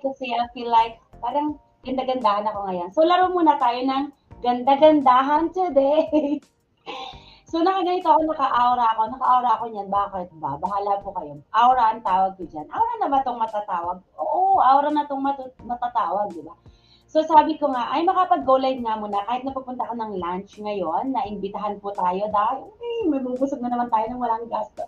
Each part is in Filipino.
kasi I feel like parang ganda-gandahan ako ngayon. So laro muna tayo ng ganda-gandahan today. so nakaganito ako, naka-aura ako. Naka-aura ako niyan. Bakit ba? Bahala po kayo. Aura ang tawag ko dyan. Aura na ba itong matatawag? Oo, aura na itong mat- matatawag, di ba? So sabi ko nga, ay makapag-go live nga muna kahit napupunta ako ng lunch ngayon, na imbitahan po tayo dahil okay, may bubusog na naman tayo ng walang gasto.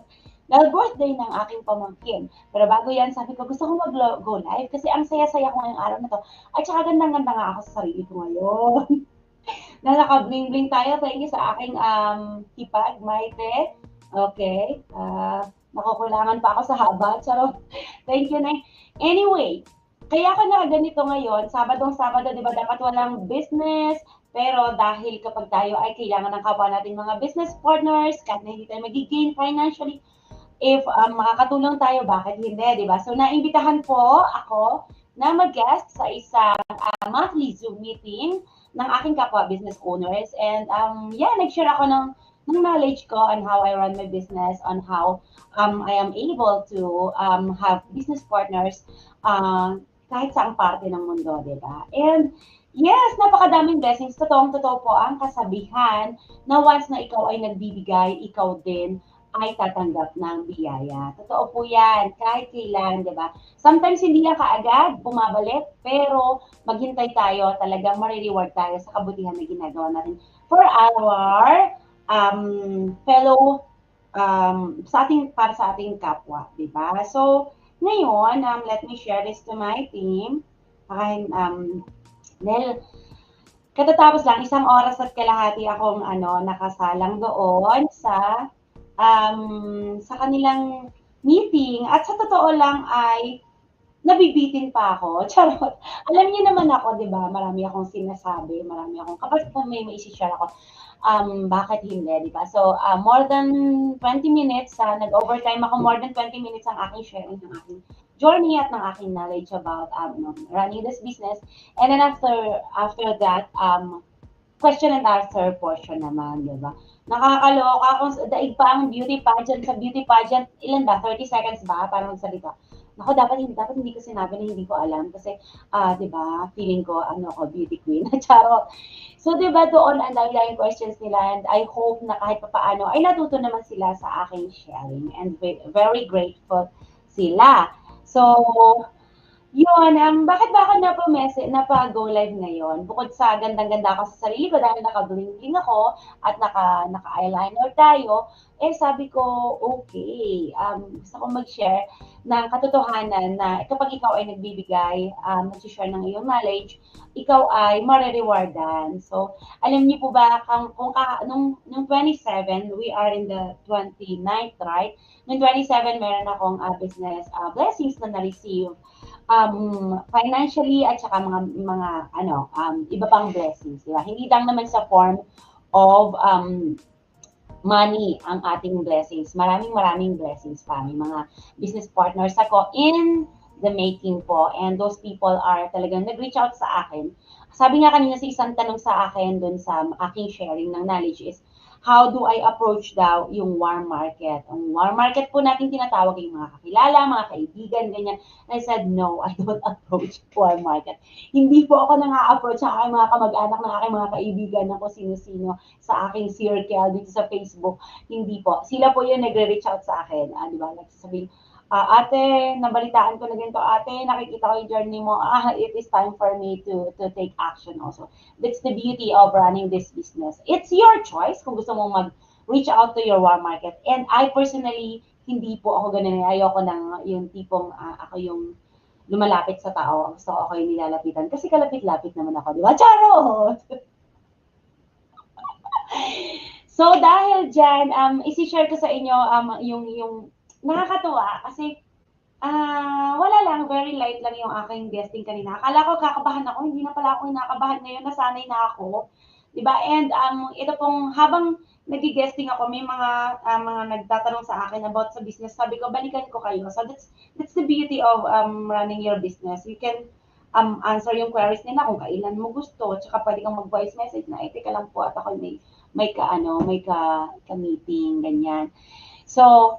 Dahil birthday ng aking pamangkin. Pero bago yan, sabi ko, gusto ko mag-go live kasi ang saya-saya ko ngayong araw na to. At saka gandang-ganda nga ako sa sarili ko ngayon. na naka-bling-bling tayo. Thank you sa aking um, hipag, Maite. Okay. Uh, nakukulangan pa ako sa haba. Charot. Thank you, Nay. Anyway, kaya ako na ganito ngayon, Sabadong Sabado, di ba, dapat walang business, pero dahil kapag tayo ay kailangan ng kapwa nating mga business partners, kahit na hindi tayo magigain financially, if um, makakatulong tayo, bakit hindi, di ba? So, naimbitahan po ako na mag-guest sa isang uh, monthly Zoom meeting ng aking kapwa business owners. And um, yeah, nag-share ako ng, ng knowledge ko on how I run my business, on how um, I am able to um, have business partners uh, kahit saang parte ng mundo, di ba? And yes, napakadaming blessings. Totoong totoo po ang kasabihan na once na ikaw ay nagbibigay, ikaw din ay tatanggap ng biyaya. Totoo po yan, kahit kailan, di ba? Sometimes hindi yan kaagad, bumabalik, pero maghintay tayo, talagang marireward tayo sa kabutihan na ginagawa natin for our um, fellow, um, sa ating, para sa ating kapwa, di ba? So, ngayon, um, let me share this to my team. And, um, dahil, katatapos lang, isang oras at kalahati akong ano, nakasalang doon sa um, sa kanilang meeting. At sa totoo lang ay nabibitin pa ako. Charot. Alam niyo naman ako, di ba? Marami akong sinasabi, marami akong, kapag may may share ako, um, bakit hindi, di ba? So, uh, more than 20 minutes, uh, nag-overtime ako, more than 20 minutes ang aking sharing ng aking journey at ng aking knowledge about um, running this business. And then after after that, um, question and answer portion naman, di ba? Nakakaloka kung daig pa ang beauty pageant sa beauty pageant, ilan ba? 30 seconds ba para magsalita? Nako, dapat hindi, dapat hindi ko sinabi na hindi ko alam kasi, uh, di ba, feeling ko, ano ako, beauty queen. Charo. So, di ba, doon ang dami questions nila and I hope na kahit pa paano ay natuto naman sila sa aking sharing and very grateful sila. So, yun, um, bakit ba ako napamese, napa-go live ngayon? Bukod sa gandang-ganda ako sa sarili ko dahil naka-bling-bling ako at naka, naka-eyeliner tayo, eh sabi ko, okay, um, gusto ko mag-share ng katotohanan na kapag ikaw ay nagbibigay, um, nag-share ng iyong knowledge, ikaw ay marirewardan. So, alam niyo po ba, kung, kung nung, nung 27, we are in the 29th, right? Nung 27, meron akong uh, business uh, blessings na na-receive um, financially at saka mga mga ano um, iba pang blessings, di ba? Hindi lang naman sa form of um, money ang ating blessings. Maraming maraming blessings pa. May mga business partners ako in the making po. And those people are talagang nag-reach out sa akin. Sabi nga kanina sa isang tanong sa akin dun sa aking sharing ng knowledge is, how do I approach daw yung warm market? Ang warm market po natin tinatawag yung mga kakilala, mga kaibigan, ganyan. And I said, no, I don't approach warm market. Hindi po ako nang approach sa aking mga kamag-anak, ng aking mga kaibigan, kung sino-sino sa aking circle dito sa Facebook. Hindi po. Sila po yung nagre-reach out sa akin. Ah, di ba? Nagsasabihin, uh, ate, nabalitaan ko na ganito, ate, nakikita ko yung journey mo, ah, it is time for me to to take action also. That's the beauty of running this business. It's your choice kung gusto mong mag-reach out to your warm market. And I personally, hindi po ako ganun. Ayoko ng yung tipong uh, ako yung lumalapit sa tao. Gusto ko ako yung nilalapitan. Kasi kalapit-lapit naman ako, di ba? Charot! so, dahil dyan, um, isi-share ko sa inyo um, yung, yung nakakatuwa kasi ah, wala lang, very light lang yung aking guesting kanina. Akala ko kakabahan ako, hindi na pala ako nakabahan ngayon, nasanay na ako. 'Di ba? And um, ito pong habang nag-guesting ako, may mga uh, mga nagtatanong sa akin about sa business. Sabi ko, balikan ko kayo. So that's that's the beauty of um, running your business. You can um, answer yung queries nila kung kailan mo gusto. Tsaka pwede kang mag-voice message na, eh, teka lang po at ako may may ka ano, may ka, ka meeting ganyan. So,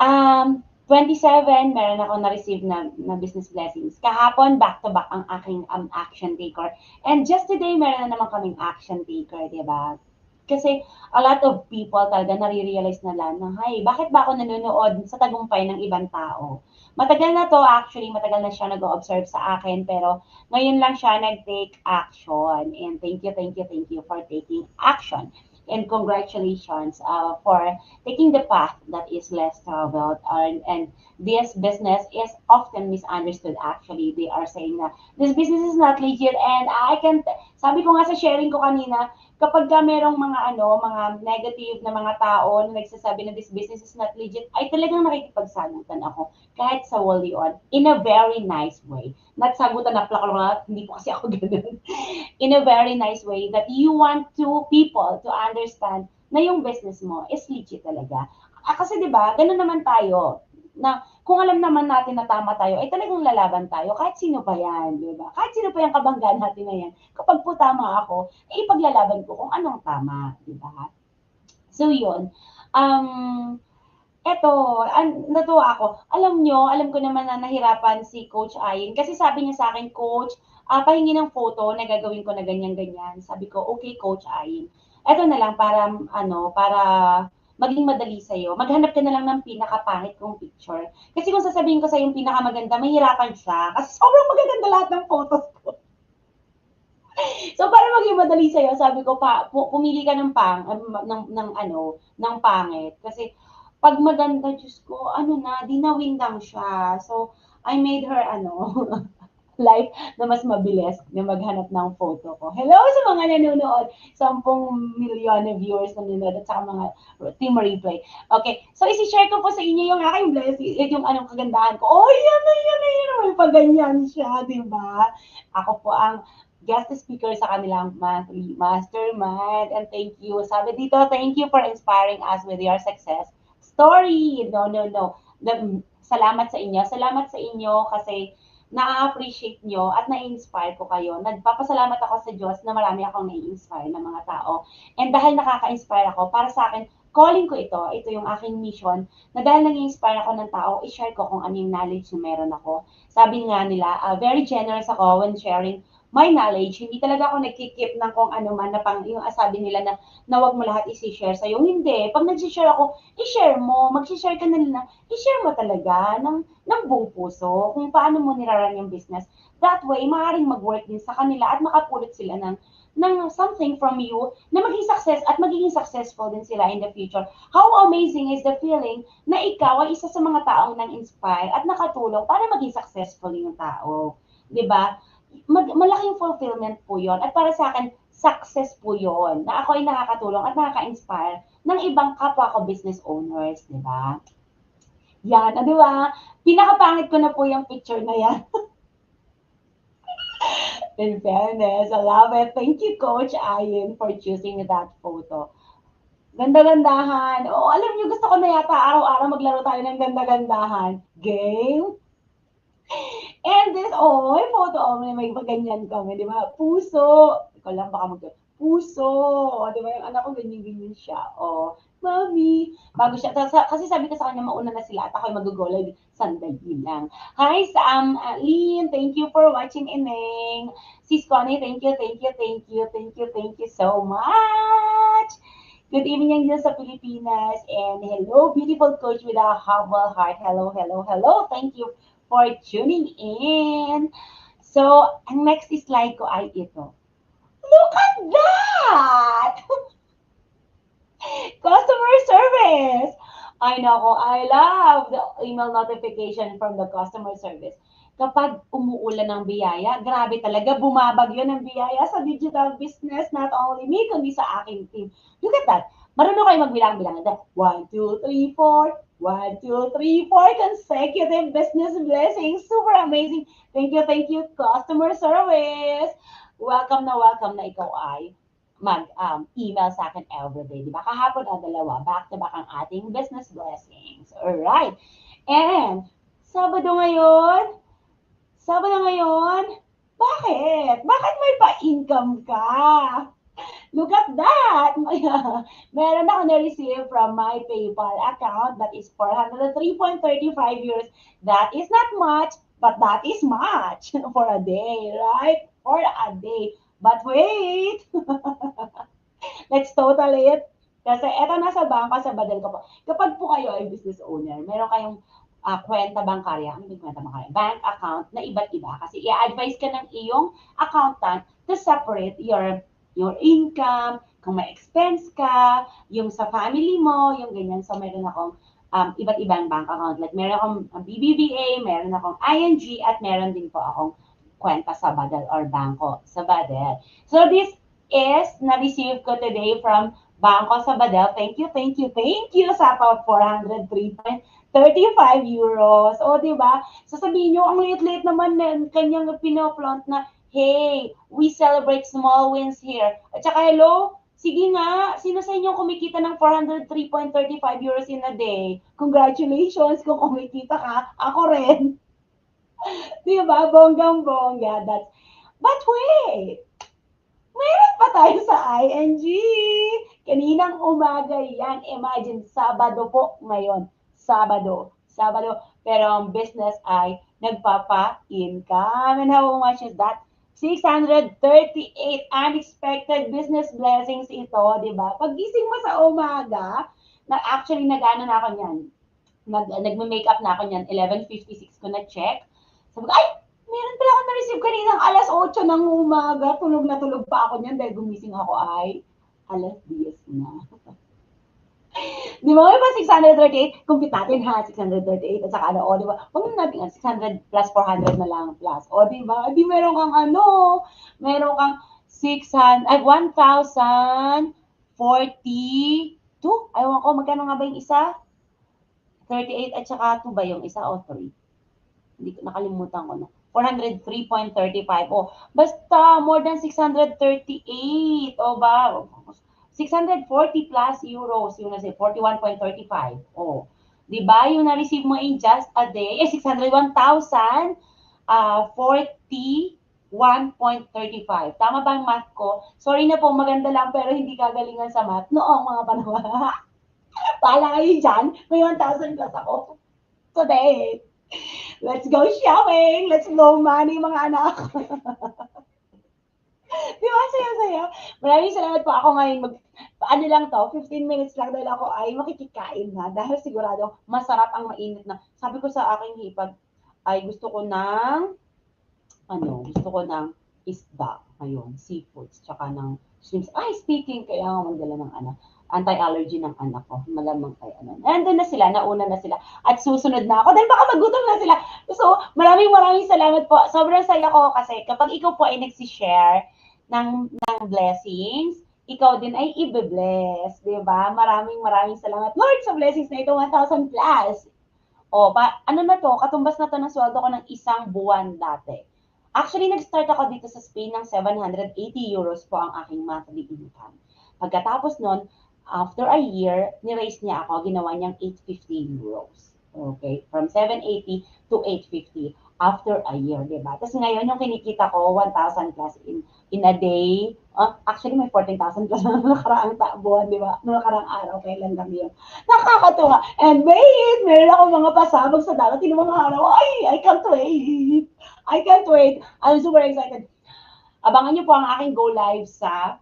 um, 27, meron ako na-receive na, na business blessings. Kahapon, back-to-back ang aking um, action taker. And just today, meron na naman kaming action taker, di ba? Kasi a lot of people talaga nare-realize na lang na, hay, bakit ba ako nanonood sa tagumpay ng ibang tao? Matagal na to actually, matagal na siya nag-observe sa akin, pero ngayon lang siya nag-take action. And thank you, thank you, thank you for taking action. And congratulations uh, for taking the path that is less traveled. And, and this business is often misunderstood actually. They are saying na this business is not legit and I can, sabi ko nga sa sharing ko kanina, kapag ka merong mga ano, mga negative na mga tao na nagsasabi na this business is not legit, ay talagang nakikipagsagutan ako kahit sa wall on in a very nice way. Not sagutan na plak hindi ko kasi ako ganun. in a very nice way that you want to people to understand na yung business mo is legit talaga. Ah, kasi 'di ba, ganun naman tayo na kung alam naman natin na tama tayo, ay talagang lalaban tayo, kahit sino pa yan, di ba? Kahit sino pa yung kabanggaan natin na yan, kapag po tama ako, eh, ipaglalaban ko kung anong tama, di ba? So, yun. Um, eto, an, natuwa ako. Alam nyo, alam ko naman na nahirapan si Coach Ayin. Kasi sabi niya sa akin, Coach, uh, pahingi ng photo na gagawin ko na ganyan-ganyan. Sabi ko, okay, Coach Ayin. Eto na lang para, ano, para maging madali sa'yo, maghanap ka na lang ng pinakapangit kong picture. Kasi kung sasabihin ko sa yung pinakamaganda, mahirapan siya. Kasi sobrang magaganda lahat ng photos ko. so para maging madali sa'yo, sabi ko pa, pumili ka ng pang, ng, ng ano, ng pangit. Kasi pag maganda, Diyos ko, ano na, dinawin lang siya. So, I made her, ano, life na mas mabilis na maghanap ng photo ko. Hello sa mga nanonood. 10 milyon na viewers na nanonood at saka mga team replay. Okay. So, isi-share ko po sa inyo yung aking blessing, yung anong kagandahan ko. Oh, yan na, yan na, yan. May paganyan siya, di ba? Ako po ang guest speaker sa kanilang monthly mastermind. And thank you. Sabi dito, thank you for inspiring us with your success story. No, no, no. Salamat sa inyo. Salamat sa inyo kasi na-appreciate nyo at na-inspire ko kayo. Nagpapasalamat ako sa Diyos na marami akong na-inspire ng mga tao. And dahil nakaka-inspire ako, para sa akin, calling ko ito, ito yung aking mission, na dahil nag-inspire ako ng tao, i-share ko kung ano yung knowledge na meron ako. Sabi nga nila, uh, very generous ako when sharing my knowledge, hindi talaga ako nagkikip ng kung ano man na pang, yung asabi nila na, na wag mo lahat isi-share sa'yo. Hindi. Pag nag-share ako, i-share mo. Mag-share ka na nila. I-share mo talaga ng, ng buong puso kung paano mo niraran yung business. That way, maaaring mag-work din sa kanila at makapulot sila ng ng something from you na maging success at magiging successful din sila in the future. How amazing is the feeling na ikaw ay isa sa mga taong nang inspire at nakatulong para maging successful yung tao. 'Di ba? Mag, malaking fulfillment po yon At para sa akin, success po yon na ako ay nakakatulong at nakaka-inspire ng ibang kapwa ko business owners, di ba? Yan, ah, di ba? Pinakapangit ko na po yung picture na yan. In fairness, I love it. Thank you, Coach Ayin, for choosing that photo. Ganda-gandahan. Oh, alam niyo, gusto ko na yata araw-araw maglaro tayo ng ganda-gandahan. Game? And this, oh, may photo, oh, may, may ganyan kami, di ba? Puso. Ikaw lang baka mag puso. O, di ba? Yung anak ko, ganyan-ganyan siya. Oh, mami. Bago siya. Kasi sabi ko sa kanya, mauna na sila at ako'y magugulay. Sandali lang. Hi, Sam. Uh, Lynn, thank you for watching, Ineng. Sis Connie, thank you, thank you, thank you, thank you, thank you so much. Good evening dyan sa Pilipinas. And hello, beautiful coach with a humble heart. Hello, hello, hello. Thank you for tuning in. So, ang next slide ko ay ito. Look at that! customer service! I know, I love the email notification from the customer service. Kapag umuulan ng biyaya, grabe talaga, bumabagyo ng biyaya sa digital business, not only me, kundi sa aking team. Look at that. Marunong kayo magbilang-bilang. 1, 2, 3, 4, One, two, three, four consecutive business blessings. Super amazing. Thank you, thank you, customer service. Welcome na welcome na ikaw ay mag-email um, sa akin everyday. Di ba? Kahapon ang dalawa. Back to back ang ating business blessings. Alright. And, Sabado ngayon? Sabado ngayon? Bakit? Bakit may pa-income ka? Look at that! Meron ako na-receive from my PayPal account that is 403.35 euros. That is not much, but that is much for a day, right? For a day. But wait! Let's total it. Kasi eto nasa bangka sa badal ko po. Kapag po kayo ay business owner, meron kayong uh, kwenta bangkarya, ano yung kwenta bangkarya? Bank account na iba't iba. Kasi i-advise ka ng iyong accountant to separate your your income, kung may expense ka, yung sa family mo, yung ganyan. So meron akong um, iba't ibang bank account. Like meron akong BBVA, meron akong ING, at meron din po akong kwenta sa Badal or Bangko sa Badal. So this is na-receive ko today from Bangko sa Badal. Thank you, thank you, thank you sa 403.35 euros. O, di ba? Sasabihin nyo, ang liit-liit naman na kanyang pinoplont na, hey, we celebrate small wins here. At saka, hello, sige nga, sino sa inyo kumikita ng 403.35 euros in a day? Congratulations kung kumikita ka. Ako rin. di ba? Bonggang-bongga. That's, but wait, meron pa tayo sa ING. Kaninang umaga yan. Imagine, Sabado po ngayon. Sabado. Sabado. Pero ang business ay nagpapa-income. And how much is that? 638 unexpected business blessings ito, di ba? Pagising mo sa umaga, na actually nagano na ako niyan. Nag, nagme-makeup na ako niyan. 11.56 ko na check. Sabi ko, ay, meron pala ako na-receive kaninang alas 8 ng umaga. Tulog na tulog pa ako niyan dahil gumising ako ay alas 10 na. di ba? May pa 638? Compute natin ha, 638 at saka ano, o di ba? Huwag na natin 600 plus 400 na lang plus. O di ba? Di meron kang ano, meron kang 600, ay 1,042. Ayaw ko, magkano nga ba yung isa? 38 at saka 2 ba yung isa o 3? Hindi ko nakalimutan ko na. 403.35. O, basta more than 638. O ba? 640 plus euros. Yung nasa 41.35. O, di ba? Yung na-receive mo in just a day, eh, 601,000, uh, 41.35. Tama ba ang math ko? Sorry na po, maganda lang pero hindi kagalingan sa math. Noong mga panahon. Pala kayo dyan, may 1,000 plus ako. Today. Let's go shopping! Let's blow money, mga anak! Di ba? Saya-saya. Maraming salamat po ako ngayon. Mag, ano lang to, 15 minutes lang dahil ako ay makikikain na. Dahil sigurado, masarap ang mainit na. Sabi ko sa aking hipag, ay gusto ko ng, ano, gusto ko ng isda. Ayun, seafoods, tsaka ng shrimps. Ay, speaking, kaya nga magdala ng ano, anti-allergy ng anak ko. Malamang kay ano. Nandun na sila, nauna na sila. At susunod na ako. Dahil baka magutom na sila. So, maraming maraming salamat po. Sobrang saya ko kasi kapag ikaw po ay nagsishare ng, ng blessings, ikaw din ay ibe-bless. Di ba? Maraming maraming salamat. Lord, sa blessings na ito, 1,000 plus. O, pa, ano na to? Katumbas na to ng sweldo ko ng isang buwan dati. Actually, nag-start ako dito sa Spain ng 780 euros po ang aking monthly income. Pagkatapos nun, after a year, ni-raise niya ako, ginawa niyang 850 euros. Okay? From 780 to 850 after a year, di ba? Tapos ngayon, yung kinikita ko, 1,000 plus in, in a day. Uh, actually, may 14,000 plus na nakaraang buwan, di ba? Noong nakaraang araw, kailan lang yun. Nakakatuwa. And wait, meron ako mga pasabog sa darating ng mga araw. Ay, I can't wait. I can't wait. I'm super excited. Abangan niyo po ang aking go live sa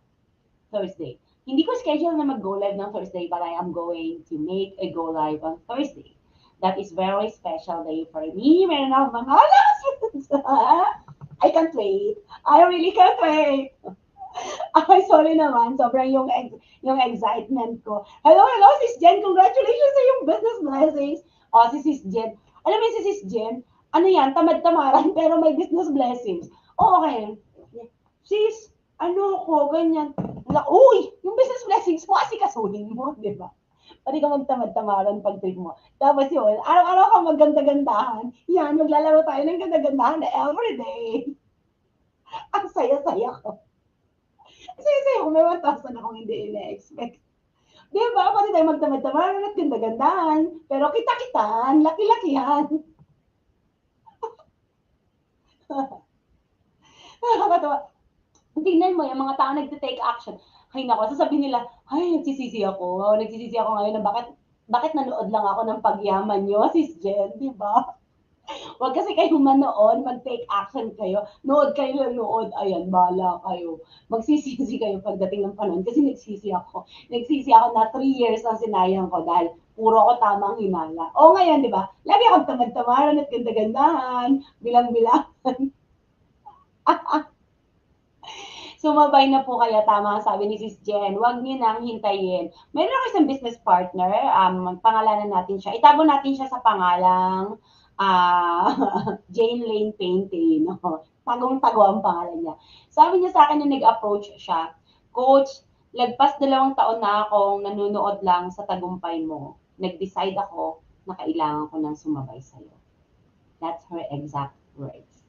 Thursday. Hindi ko schedule na mag-go live ng Thursday, but I am going to make a go live on Thursday. That is very special day for me. Meron ako mga announcements. I can't wait. I really can't wait. Ay, sorry naman. Sobrang yung, yung excitement ko. Hello, hello, Sis Jen. Congratulations sa yung business blessings. O, oh, si Sis Jen. Alam mo si Sis Jen, ano yan, tamad-tamaran, pero may business blessings. O, okay. Sis, ano ko, ganyan. Uy, yung business blessings mo, asikasuhin mo, di ba? Pati ka magtamad-tamaran pag trip mo. Tapos yun, araw-araw ka magganda-gandahan. Yan, maglalaro tayo ng ganda-gandahan na everyday. Ang saya-saya ko. Saya-saya ko, may 1,000 akong hindi ina-expect. Di ba? Pati tayo magtamad-tamaran at ganda-gandahan. Pero kita-kitaan, laki-lakihan. Nakakatawa. Tingnan mo, yung mga tao nagte-take action Hay naku, sasabihin nila, "Ay, nagsisisi ako, nagsisisi ako ngayon na bakit bakit nanood lang ako ng Pagyaman niyo, Sis Jen," 'di ba? Wag kasi kayong manood, mag-take action kayo. Nood kayo ng nood, ayan bahala kayo. Magsisisi kayo pagdating ng panahon kasi nagsisi ako. Nagsisi ako na 3 years ang sinayang ko dahil puro ako tamang hinala. O ngayon, 'di ba? Lagi akong tamad-tamaran at ganda-gandahan, bilang-bilangan. Sumabay na po kayo, tama ang sabi ni Sis Jen, wag niyo nang hintayin. Meron ako isang business partner, um, pangalanan natin siya. Itago natin siya sa pangalang ah, Jane Lane Painting. No? Tagong-tago ang pangalan niya. Sabi niya sa akin na nag-approach siya, Coach, lagpas dalawang taon na akong nanonood lang sa tagumpay mo. Nag-decide ako na kailangan ko nang sumabay sa'yo. That's her exact words.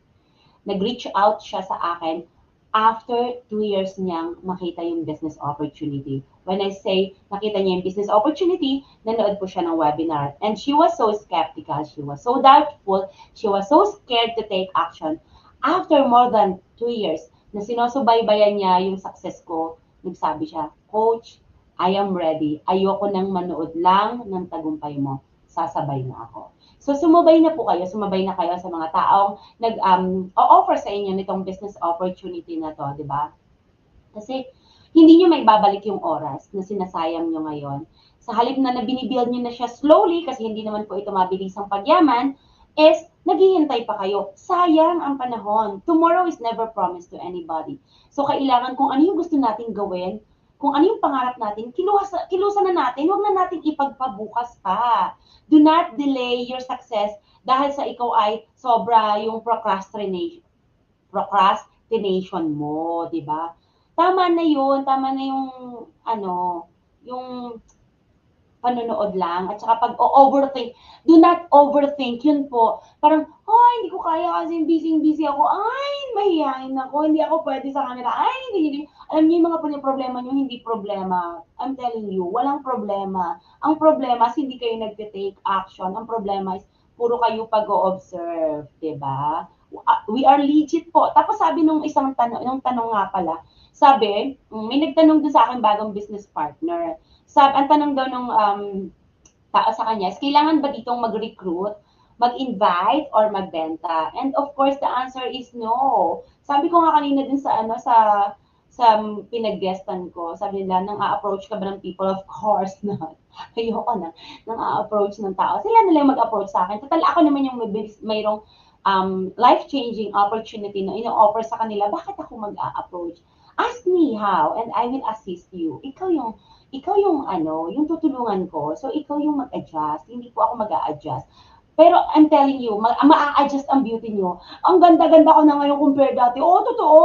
Nag-reach out siya sa akin after two years niyang makita yung business opportunity. When I say nakita niya yung business opportunity, nanood po siya ng webinar. And she was so skeptical, she was so doubtful, she was so scared to take action. After more than two years, na sinusubaybayan niya yung success ko, nagsabi siya, Coach, I am ready. Ayoko nang manood lang ng tagumpay mo. Sasabay na ako. So sumabay na po kayo, sumabay na kayo sa mga taong nag um offer sa inyo nitong business opportunity na to, 'di ba? Kasi hindi niyo may babalik yung oras na sinasayang niyo ngayon. Sa halip na nabinibuild niyo na siya slowly kasi hindi naman po ito mabilis ang pagyaman, is naghihintay pa kayo. Sayang ang panahon. Tomorrow is never promised to anybody. So kailangan kung ano yung gusto nating gawin, kung ano yung pangarap natin, kilusa, kilusan na natin, huwag na nating ipagpabukas pa. Do not delay your success dahil sa ikaw ay sobra yung procrastination procrastination mo, 'di ba? Tama na 'yun, tama na yung ano, yung panonood lang. At saka pag overthink do not overthink yun po. Parang ay hindi ko kaya kasi busy busy ako. Ay mahihain ako hindi ako pwede sa kanila. Ay hindi hindi alam niyo yung mga problema niyo hindi problema. I'm telling you walang problema. Ang problema is hindi kayo nagte-take action. Ang problema is puro kayo pag-observe 'di ba? We are legit po. Tapos sabi nung isang tanong nung tanong nga pala sabi may nagtanong din sa akin bagong business partner. Sab ang tanong daw nung um, tao sa kanya is, kailangan ba ditong mag-recruit, mag-invite, or magbenta? And of course, the answer is no. Sabi ko nga kanina din sa ano sa sa pinag-guestan ko, sabi nila, nang a-approach ka ba ng people? Of course not. Ayoko na. Nang a-approach ng tao. Sila nila yung mag-approach sa akin. Total, ako naman yung may, mayroong um, life-changing opportunity na ino-offer sa kanila. Bakit ako mag-a-approach? Ask me how, and I will assist you. Ikaw yung ikaw yung ano, yung tutulungan ko. So, ikaw yung mag-adjust. Hindi po ako mag-a-adjust. Pero I'm telling you, ma-a-adjust ang beauty nyo. Ang ganda-ganda ko na ngayon compare dati. Oo, totoo.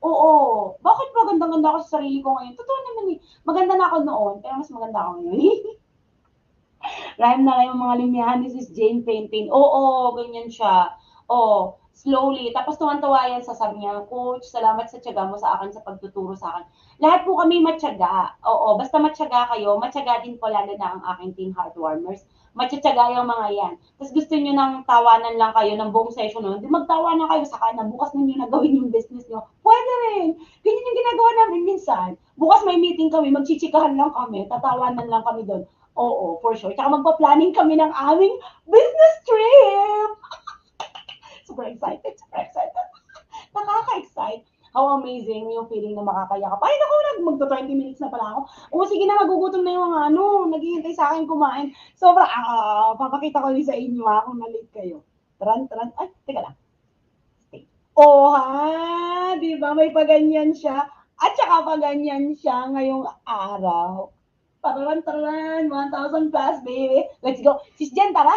Oo. Bakit ba ganda-ganda ako sa sarili ko ngayon? Totoo naman eh. Maganda na ako noon, pero mas maganda ako ngayon. Rhyme na yung mga limyahan ni Sis Jane Painting. Oo, ganyan siya. Oo slowly. Tapos tuwan-tuwa yan, sasabi niya, Coach, salamat sa tiyaga mo sa akin, sa pagtuturo sa akin. Lahat po kami matyaga. Oo, basta matyaga kayo, matyaga din po lalo na ang aking team heartwarmers. Matyaga yung mga yan. Tapos gusto niyo nang tawanan lang kayo ng buong session nun, di magtawa na kayo sa kanya, bukas ninyo na gawin yung business niyo. Pwede rin. Ganyan yung ginagawa namin minsan. Bukas may meeting kami, magchichikahan lang kami, tatawanan lang kami doon. Oo, for sure. Tsaka magpa-planning kami ng aming business trip. super excited, super excited. Nakaka-excite. How amazing yung feeling na makakayakap. Ay, naku, magto-20 minutes na pala ako. O, sige na, magugutom na yung mga ano, naghihintay sa akin kumain. Sobra, ah, papakita ko rin sa inyo ha, kung na-late kayo. Taran, taran, ay, teka lang. Stay. Oh, ha, di ba, may paganyan siya. At saka paganyan siya ngayong araw. Tararan, tararan, 1,000 plus, baby. Let's go. Sis Jen, tara.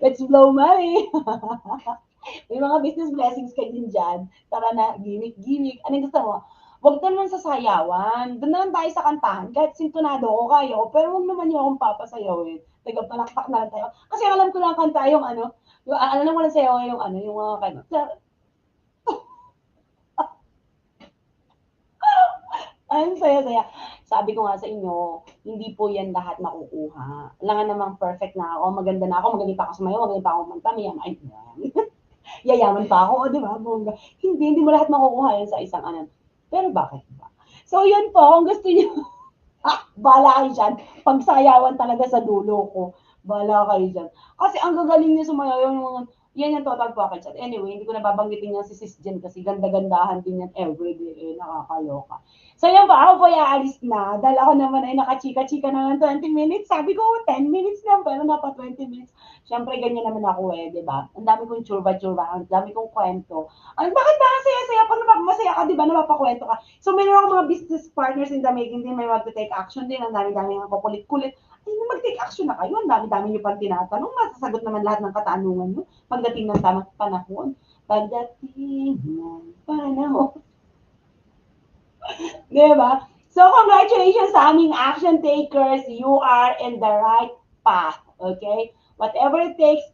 Let's blow money. May mga business blessings kayo din dyan. Tara na, gimmick-gimmick. Anong gusto mo? Huwag naman sa sayawan. Doon naman tayo sa kantahan. Kahit sintonado ko kayo, pero huwag naman yung akong papasayawin. Tagapalakpak na lang tayo. Kasi alam ko lang kanta yung ano, yung, alam ko lang sayo yung ano, yung mga kano. Ang saya-saya. Sabi ko nga sa inyo, hindi po yan lahat makukuha. Alangan namang perfect na ako, maganda na ako, magaling pa ako sumayo, magaling pa ako manta, may yan. yayaman pa ako, o di ba? Bongga. Hindi, hindi mo lahat makukuha yan sa isang ano. Pero bakit ba? So yun po, kung gusto niyo, ah, bala kayo dyan. Pagsayawan talaga sa dulo ko. Bala kayo dyan. Kasi ang gagaling niya sumayaw yung mga, yan yung total package. At anyway, hindi ko na babanggitin yan si Sis Jen kasi ganda-gandahan din yan everyday. Eh, nakakaloka. So yan po, ako po ay aalis na. Dahil ako naman ay nakachika-chika na ng 20 minutes. Sabi ko, 10 minutes lang, pero napa 20 minutes. Siyempre, ganyan naman ako eh, di ba? Ang dami kong churba-churba, ang dami kong kwento. Ay, bakit ba ang saya-saya pa na masaya ka, di ba, na mapakwento ka? So, meron ako mga business partners in the making din, may mag-take action din, ang dami-dami ang kukulit-kulit. Ay, mag-take action na kayo, ang dami-dami nyo pang tinatanong, masasagot naman lahat ng katanungan nyo pagdating ng tamang panahon. Pagdating ng panahon. di ba? So, congratulations sa aming action takers. You are in the right path. Okay? Whatever it takes,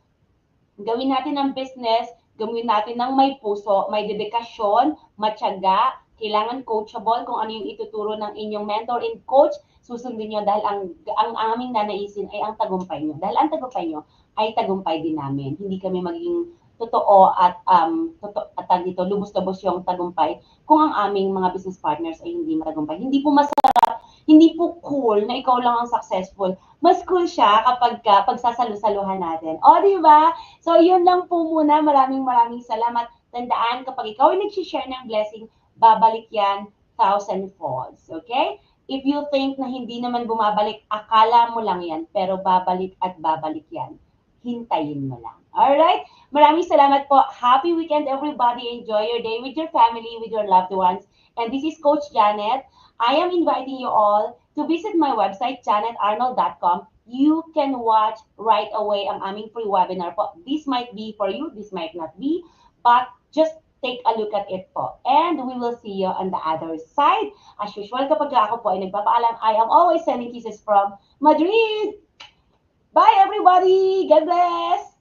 gawin natin ang business, gawin natin ng may puso, may dedikasyon, matyaga, kailangan coachable kung ano yung ituturo ng inyong mentor and coach, susundin nyo dahil ang, ang aming nanaisin ay ang tagumpay nyo. Dahil ang tagumpay nyo ay tagumpay din namin. Hindi kami magiging totoo at um totoo at dito lubos-lubos yung tagumpay kung ang aming mga business partners ay hindi matagumpay. Hindi po masarap, hindi po cool na ikaw lang ang successful. Mas cool siya kapag ka, pagsasalu-saluhan natin. O, di ba? So, yun lang po muna. Maraming maraming salamat. Tandaan, kapag ikaw ay nag-share ng blessing, babalik yan thousand folds. Okay? If you think na hindi naman bumabalik, akala mo lang yan, pero babalik at babalik yan. Hintayin mo lang. Alright? Maraming salamat po. Happy weekend, everybody. Enjoy your day with your family, with your loved ones. And this is Coach Janet. I am inviting you all to visit my website, janetarnold.com. You can watch right away ang aming free webinar po. This might be for you, this might not be, but just take a look at it po. And we will see you on the other side. As usual, kapag ako po ay nagpapaalam, I am always sending kisses from Madrid. Bye, everybody. God bless.